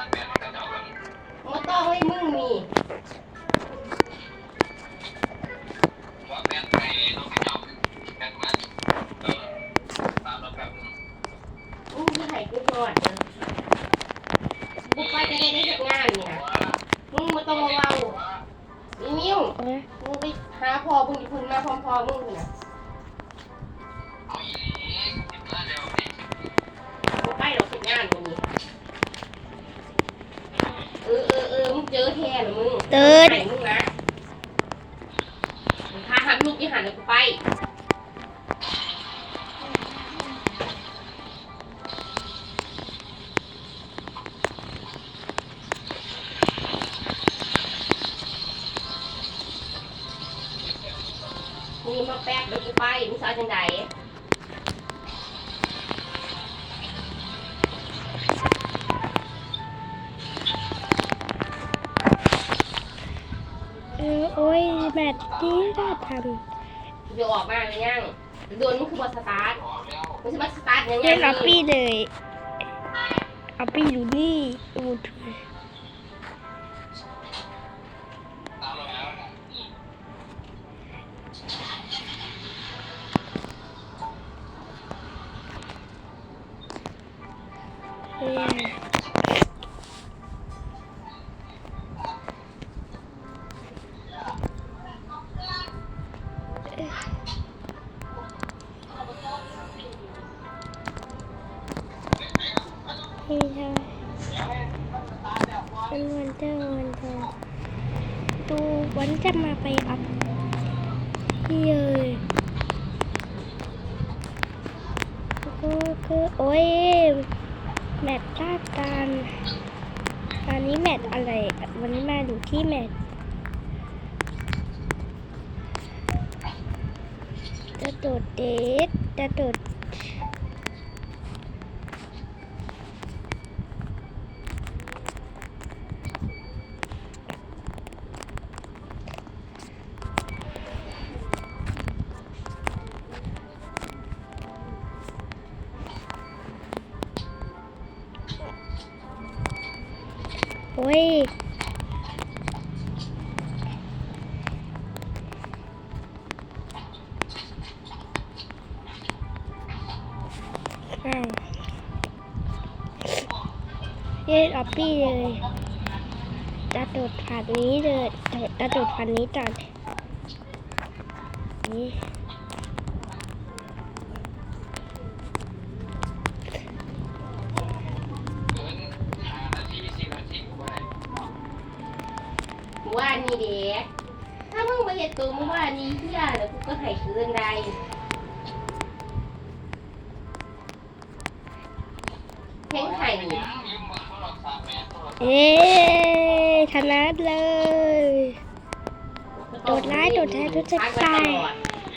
มาต้องให้มึงมีมึงที่ไหนกูก่อนนะกูไปจะได้ได้จากงานนี่นะมึงมาต้องมาเว้าอีมิวโอ้ยมึงไปหาพ่อมึงอยู่พุ่นมาพร้อมพ่อมึงนี่นะ แท้เหรอมึงเติร์ดไหนมึงนะถ้าหันลูกที่หันเลยกูไปมึงมาแป๊กเดี๋ยวกูไปมึงสาวจังได โอ้ยแมทที่น่าทเดี๋ยวออกมาเลยยังโดนมึงคือบอสตาร์ทมึงจะมาสตาร์ทยังำไงเล่นอัปปี้เลยอัปปี้อยู่นี่อูดเอ้ย นี่ใช่เป็นวันเตอวันเตอตูวันจะมาไปอัพที่เลยก็คือโอ้ยแมตช์ลากันอันนี้แมตช์อะไร วันนี้มาดูที่แมต ช์จะโดดเดทจะโดดโอ้ย อ้าวเย็นออปปี้เลยจะโดดผ่านนี้เลยจะโดดผ่านนี้ก่อนนี่ว่านี่เด็กถ้ามึงมาเห็นตัวมึงว่านี่เฮียแล้วกูก็ให้คืนได้ เพ่งไข่เอ๊ชนะเลย โดดร้ายโดดแท้ทุกจะตาย